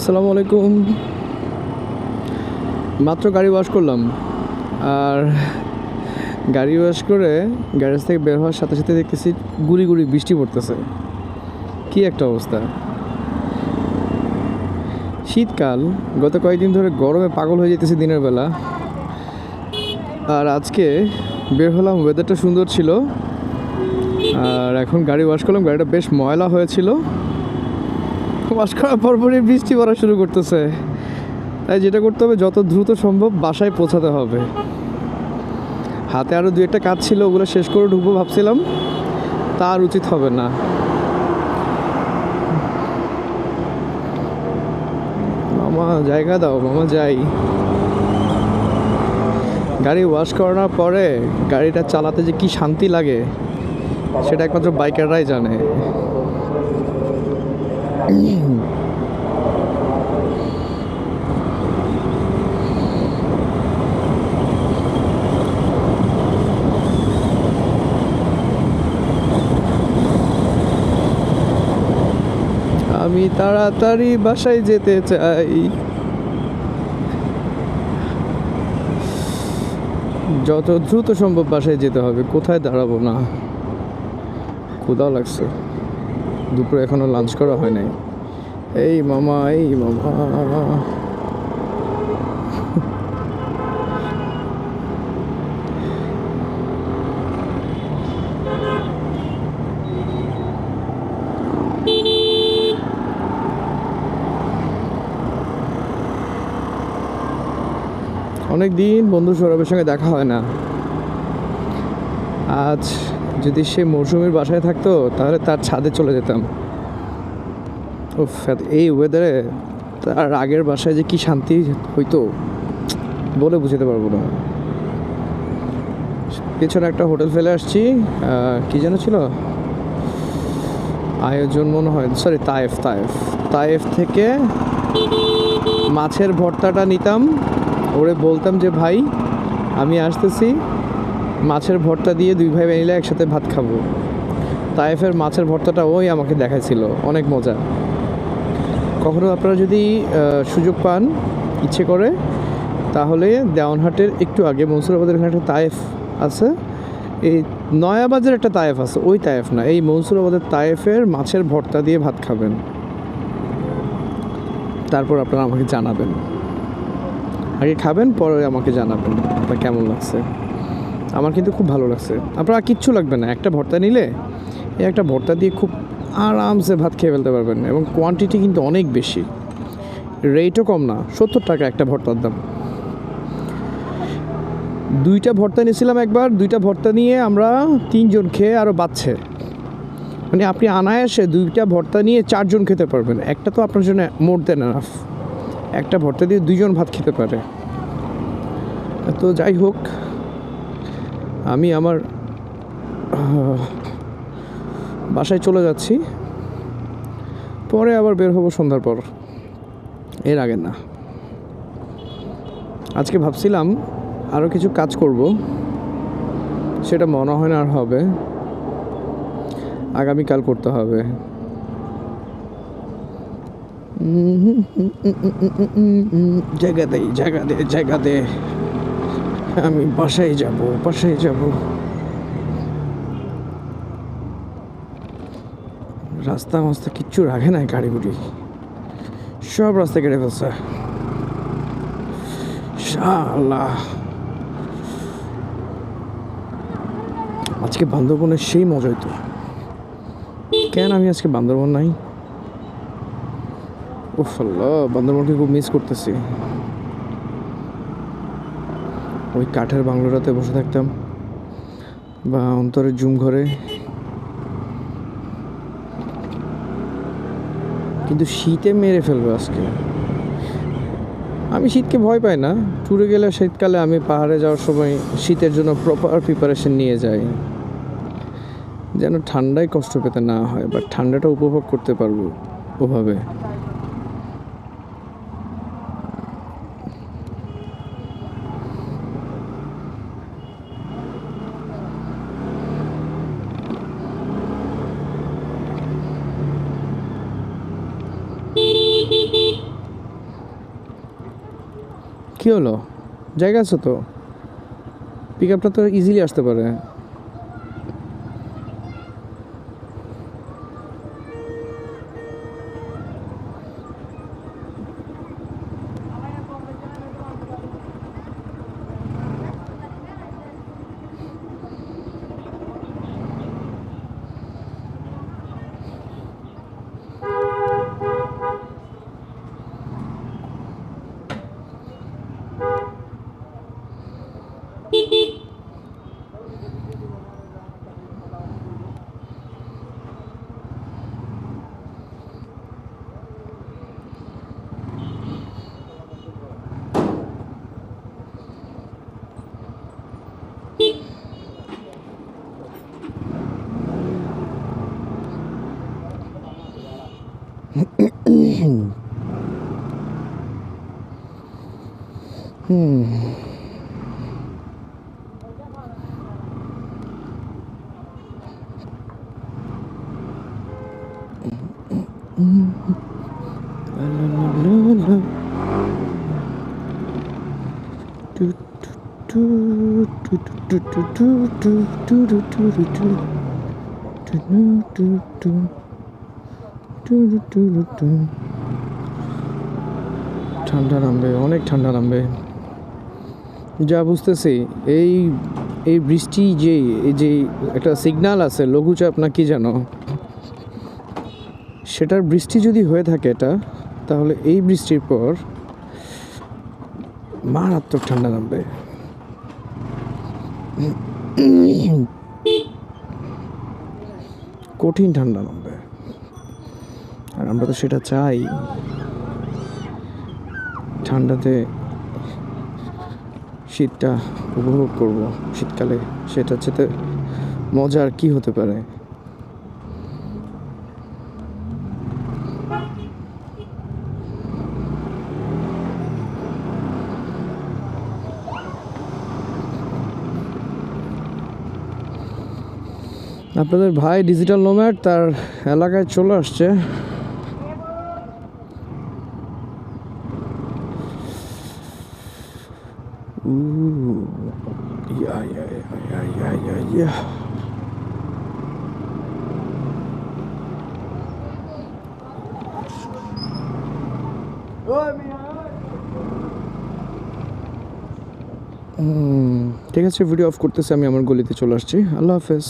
আসসালামু আলাইকুম। মাত্র গাড়ি ওয়াশ করলাম। আর গাড়ি ওয়াশ করে গ্যারেজ থেকে বের হওয়ার সাথে সাথে দেখতেছি গুড়ি গুড়ি বৃষ্টি পড়তেছে। কি একটা অবস্থা। শীতকাল, গত কয়েকদিন ধরে গরমে পাগল হয়ে যেতেছে দিনের বেলা। আর আজকে বের হলাম ওয়েদারটা সুন্দর ছিল। আর এখন গাড়ি ওয়াশ করলাম, গাড়িটা বেশ ময়লা হয়েছিল। ওয়াশ করার পরপরই বৃষ্টি পড়া শুরু করতেছে। তাই যেটা করতে হবে, যত দ্রুত সম্ভব বাসায় পৌঁছাতে হবে। হাতে আরও দু একটা কাজ ছিল, ওগুলো শেষ করে ঢুকবো ভাবছিলাম। তার উচিত হবে না। মামা, জায়গা দাও, মামা, যাই। গাড়ি ওয়াশ করানোর পরে গাড়িটা চালাতে যে কি শান্তি লাগে, সেটা একমাত্র বাইকাররাই জানে। আমি তাড়াতাড়ি বাসায় যেতে চাই। যত দ্রুত সম্ভব বাসায় যেতে হবে, কোথায় দাঁড়াবো না? ক্ষুদাও লাগছে। দুপুরে এখনও লাঞ্চ করা হয় নাই। এই মামা এই মামা। অনেক দিন বন্ধু সৌরভের সঙ্গে দেখা হয় না। আজ যদি সে মৌসুমীর বাসায় থাকতো, তাহলে তার ছাদে চলে যেতাম। উফ এই ওয়েদারে তার আগের বাসায় যে কি শান্তি হইতো, বলে বুঝতে পারব না। পেছনে একটা হোটেল ফেলে আসছি কি যেন ছিল? আয়োজন মনে হয় সরি তায়েফ তায়েফ। তায়েফ থেকে মাছের ভর্তাটা নিতাম। ওরে বলতাম যে, ভাই, আমি আসতেছি। মাছের ভর্তা দিয়ে দুই ভাই মিলে একসাথে ভাত খাব। তায়েফের মাছের ভর্তাটা ওই আমাকে দেখাইছিল। অনেক মজা। কখনো আপনারা যদি সুযোগ পান, ইচ্ছে করে, তাহলে দেওয়ানহাটের একটু আগে মনসুরাবাদের এখানে একটা তায়েফ আছে। এই নয়াবাজার একটা তায়েফ আছে, ওই তায়েফ না, এই মনসুরাবাদের তায়েফের মাছের ভর্তা দিয়ে ভাত খাবেন। তারপর আপনারা আমাকে জানাবেন। আগে খাবেন, পরে আমাকে জানাবেন, আপনার কেমন লাগছে? আমার কিন্তু খুব ভালো লাগছে। আপনার কিচ্ছু লাগবে না, একটা ভর্তা নিলে এই একটা ভর্তা দিয়ে খুব আরামসে ভাত খেয়ে ফেলতে পারবেন এবং কোয়ান্টিটি কিন্তু অনেক বেশি। রেটও কম না, সত্তর টাকা একটা ভর্তার দাম। দুইটা ভর্তা নিয়েছিলাম একবার, দুইটা ভর্তা নিয়ে আমরা তিনজন খেয়ে আরও বাচ্চে মানে আপনি আনায়াসে দুইটা ভর্তা নিয়ে চারজন খেতে পারবেন, একটা তো আপনার জন্য মোর দেন এনাফ একটা ভর্তা দিয়ে দুইজন ভাত খেতে পারে। তো যাই হোক আমি আমার বাসায় চলে যাচ্ছি পরে আবার বের হব সন্ধ্যার পর এর আগে না আজকে ভাবছিলাম আরও কিছু কাজ করব সেটা মনে হয় না আর হবে আগামীকাল করতে হবে জায়গা দে জায়গা দে জায়গা দে আমি বাসায় যাব বাসায় যাব। রাস্তা মাস্তা কিচ্ছু রাখে নাই গাড়ি গুড়ি সব রাস্তা কেটে ফেলছে। আজকে বান্দরবনের সেই মজা হইতো কেন আমি আজকে বান্দরবন নাই? ও আল্লাহ, বান্দরবনকে খুব মিস করতেছি। ওই কাঠের বাংলোটাতে বসে থাকতাম বা অন্তরের জুম ঘরে। কিন্তু শীতে মেরে ফেলবে আজকে। আমি শীতকে ভয় পাই না। ট্যুরে গেলে শীতকালে আমি পাহাড়ে যাওয়ার সময় শীতের জন্য প্রপার প্রিপারেশন নিয়ে যাই। যেন ঠান্ডায় কষ্ট পেতে না হয় বা ঠান্ডাটা উপভোগ করতে পারব ওভাবে। কি হলো? জায়গা আছো তো? পিক আপটা তো ইজিলি আসতে পারে। hmm. do do do do do do do do do do do do do do ঠান্ডা নামবে অনেক ঠান্ডা নামবে যা বুঝতেছি, এই এই বৃষ্টি যে, এই যে একটা সিগন্যাল আছে, লঘুচাপ না কি জানো? সেটার বৃষ্টি যদি হয়ে থাকে এটা, তাহলে এই বৃষ্টির পর মারাত্মক ঠান্ডা নামবে কঠিন ঠান্ডা নামবে আর আমরা তো সেটা চাই। ঠান্ডাতে শীতটা উপভোগ করব। শীতকালে সেটা চেতে মজা আর কি হতে পারে? আপনাদের ভাই ডিজিটাল নোম্যাড তার এলাকায় চলে আসছে। ঠিক আছে ভিডিও অফ করতেছি আমি আমার গলিতে চলে আসছি। আল্লাহ হাফেজ।